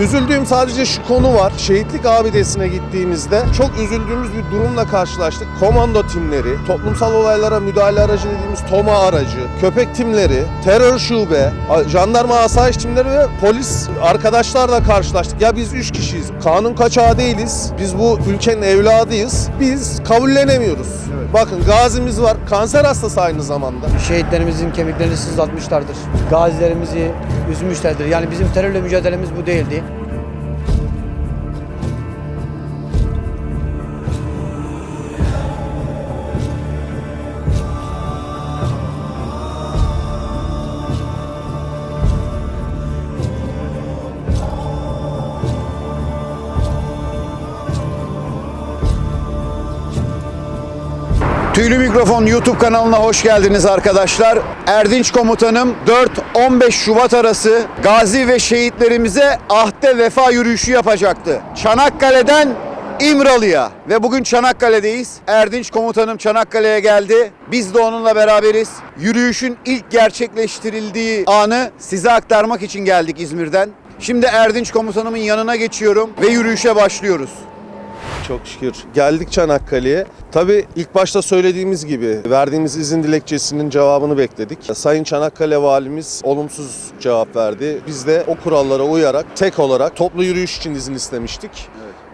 Üzüldüğüm sadece şu konu var. Şehitlik abidesine gittiğimizde çok üzüldüğümüz bir durumla karşılaştık. Komando timleri, toplumsal olaylara müdahale aracı dediğimiz TOMA aracı, köpek timleri, terör şube, jandarma asayiş timleri ve polis arkadaşlarla karşılaştık. Ya biz üç kişiyiz. Kanun kaçağı değiliz. Biz bu ülkenin evladıyız. Biz kabullenemiyoruz. Bakın gazimiz var. Kanser hastası aynı zamanda. Şehitlerimizin kemiklerini sızlatmışlardır. Gazilerimizi üzmüşlerdir. Yani bizim terörle mücadelemiz bu değildi. Tüylü Mikrofon YouTube kanalına hoş geldiniz arkadaşlar. Erdinç Komutanım 4-15 Şubat arası gazi ve şehitlerimize ahde vefa yürüyüşü yapacaktı. Çanakkale'den İmralı'ya ve bugün Çanakkale'deyiz. Erdinç Komutanım Çanakkale'ye geldi. Biz de onunla beraberiz. Yürüyüşün ilk gerçekleştirildiği anı size aktarmak için geldik İzmir'den. Şimdi Erdinç Komutanımın yanına geçiyorum ve yürüyüşe başlıyoruz. Çok şükür. Geldik Çanakkale'ye. Tabii ilk başta söylediğimiz gibi verdiğimiz izin dilekçesinin cevabını bekledik. Sayın Çanakkale Valimiz olumsuz cevap verdi. Biz de o kurallara uyarak tek olarak toplu yürüyüş için izin istemiştik.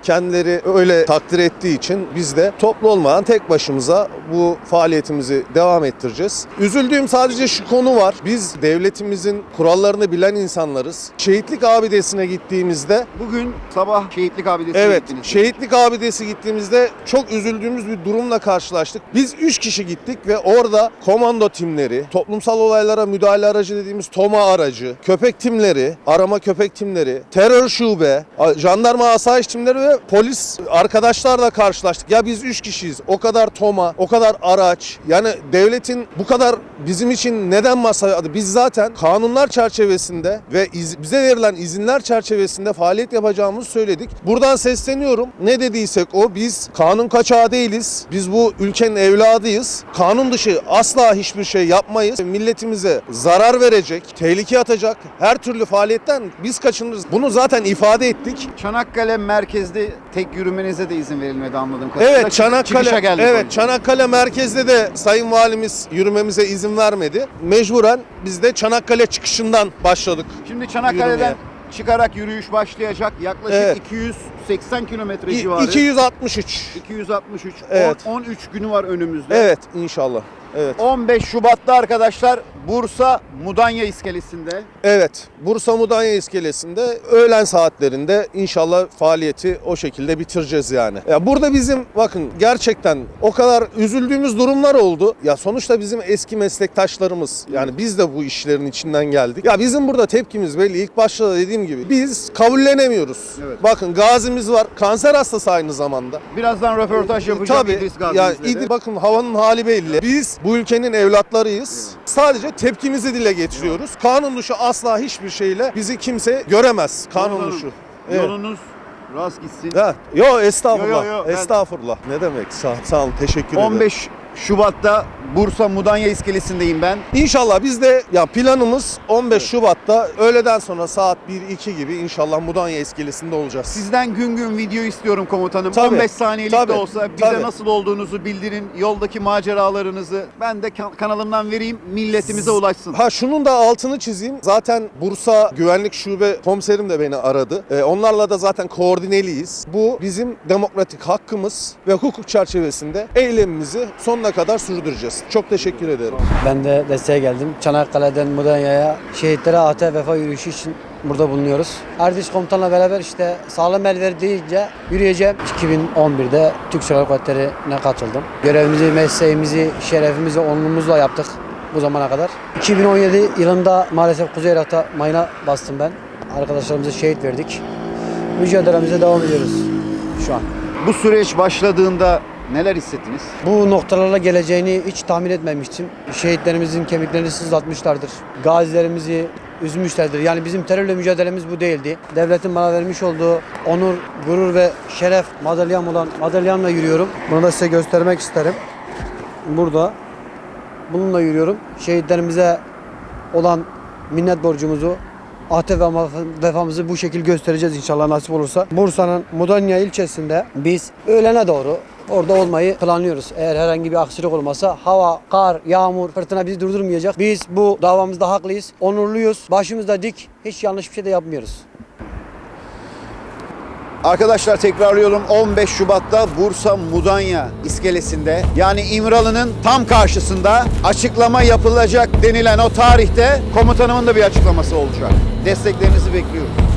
Kendileri öyle takdir ettiği için biz de toplu olmadan tek başımıza bu faaliyetimizi devam ettireceğiz. Üzüldüğüm sadece şu konu var. Biz devletimizin kurallarını bilen insanlarız. Şehitlik abidesine gittiğimizde Bugün sabah şehitlik abidesine Evet, gittiniz. şehitlik abidesi gittiğimizde çok üzüldüğümüz bir durumla karşılaştık. Biz 3 kişi gittik ve orada komando timleri, toplumsal olaylara müdahale aracı dediğimiz TOMA aracı, köpek timleri, arama köpek timleri, terör şube, jandarma asayiş timleri ve polis arkadaşlarla karşılaştık. Ya biz 3 kişiyiz. O kadar TOMA, o kadar araç. Yani devletin bu kadar bizim için neden masaya adı? Biz zaten kanunlar çerçevesinde ve iz- bize verilen izinler çerçevesinde faaliyet yapacağımızı söyledik. Buradan sesleniyorum. Ne dediysek o biz kanun kaçağı değiliz. Biz bu ülkenin evladıyız. Kanun dışı asla hiçbir şey yapmayız. Milletimize zarar verecek, tehlike atacak her türlü faaliyetten biz kaçınırız. Bunu zaten ifade ettik. Çanakkale merkezde tek yürümenize de izin verilmedi anladığım kadarıyla. Evet Çanakkale evet. Çanakkale merkezde de Sayın Valimiz yürümemize izin vermedi. Mecburen biz de Çanakkale çıkışından başladık. Şimdi Çanakkale'den Yürümeye. çıkarak yürüyüş başlayacak. Yaklaşık Evet. 280 kilometre civarı. 263. 263. Evet. On- 13 günü var önümüzde. Evet inşallah. Evet. 15 Şubat'ta arkadaşlar Bursa Mudanya iskelesinde. Evet. Bursa Mudanya iskelesinde öğlen saatlerinde inşallah faaliyeti o şekilde bitireceğiz yani. Ya burada bizim bakın gerçekten o kadar üzüldüğümüz durumlar oldu. Ya sonuçta bizim eski meslektaşlarımız yani biz de bu işlerin içinden geldik. Ya bizim burada tepkimiz belli. İlk başta da dediğim gibi biz kabullenemiyoruz. Evet. Bakın gazimiz var. Kanser hastası aynı zamanda. Birazdan röportaj yapacağım Tabii. İdris Ya Gazi'mizle de. İdris- bakın havanın hali belli. Biz bu ülkenin evlatlarıyız. Sadece tepkimizi dile getiriyoruz. Kanun dışı asla hiçbir şeyle bizi kimse göremez. Kanun dışı. Evet. Yolunuz rast gitsin. Ha, yo estağfurullah. Yo, yo, yo, ben- Estağfurullah. Ne demek? Sağ, sağ olun. Teşekkür ederim. 15 Şubat'ta Bursa Mudanya iskelesindeyim ben. İnşallah biz de ya planımız 15 Şubat'ta öğleden sonra saat 1-2 gibi inşallah Mudanya iskelesinde olacağız. Sizden gün gün video istiyorum komutanım. Tabii, 15 saniyelik tabii, de olsa bize tabii. nasıl olduğunuzu bildirin. Yoldaki maceralarınızı ben de kan- kanalımdan vereyim. Milletimize ulaşsın. Ha şunun da altını çizeyim. Zaten Bursa Güvenlik Şube komiserim de beni aradı. Ee, onlarla da zaten koordineliyiz. Bu bizim demokratik hakkımız ve hukuk çerçevesinde eylemimizi sonuna kadar sürdüreceğiz. Çok teşekkür ederim. Ben de desteğe geldim. Çanakkale'den Mudanya'ya şehitlere ahde vefa yürüyüşü için burada bulunuyoruz. Erdinç komutanla beraber işte sağlam el verdiğince yürüyeceğim. 2011'de Türk Silahlı Kuvvetleri'ne katıldım. Görevimizi, mesleğimizi, şerefimizi onurumuzla yaptık bu zamana kadar. 2017 yılında maalesef Kuzey Irak'ta mayına bastım ben. Arkadaşlarımıza şehit verdik. Mücadelemize devam ediyoruz şu an. Bu süreç başladığında neler hissettiniz? Bu noktalara geleceğini hiç tahmin etmemiştim. Şehitlerimizin kemiklerini sızlatmışlardır. Gazilerimizi üzmüşlerdir. Yani bizim terörle mücadelemiz bu değildi. Devletin bana vermiş olduğu onur, gurur ve şeref madalyam olan madalyamla yürüyorum. Bunu da size göstermek isterim. Burada bununla yürüyorum. Şehitlerimize olan minnet borcumuzu ahde ve vefamızı bu şekilde göstereceğiz inşallah nasip olursa. Bursa'nın Mudanya ilçesinde biz öğlene doğru orada olmayı planlıyoruz. Eğer herhangi bir aksilik olmasa hava, kar, yağmur, fırtına bizi durdurmayacak. Biz bu davamızda haklıyız, onurluyuz, başımızda dik, hiç yanlış bir şey de yapmıyoruz. Arkadaşlar tekrarlıyorum 15 Şubat'ta Bursa Mudanya iskelesinde yani İmralı'nın tam karşısında açıklama yapılacak denilen o tarihte komutanımın da bir açıklaması olacak. Desteklerinizi bekliyoruz.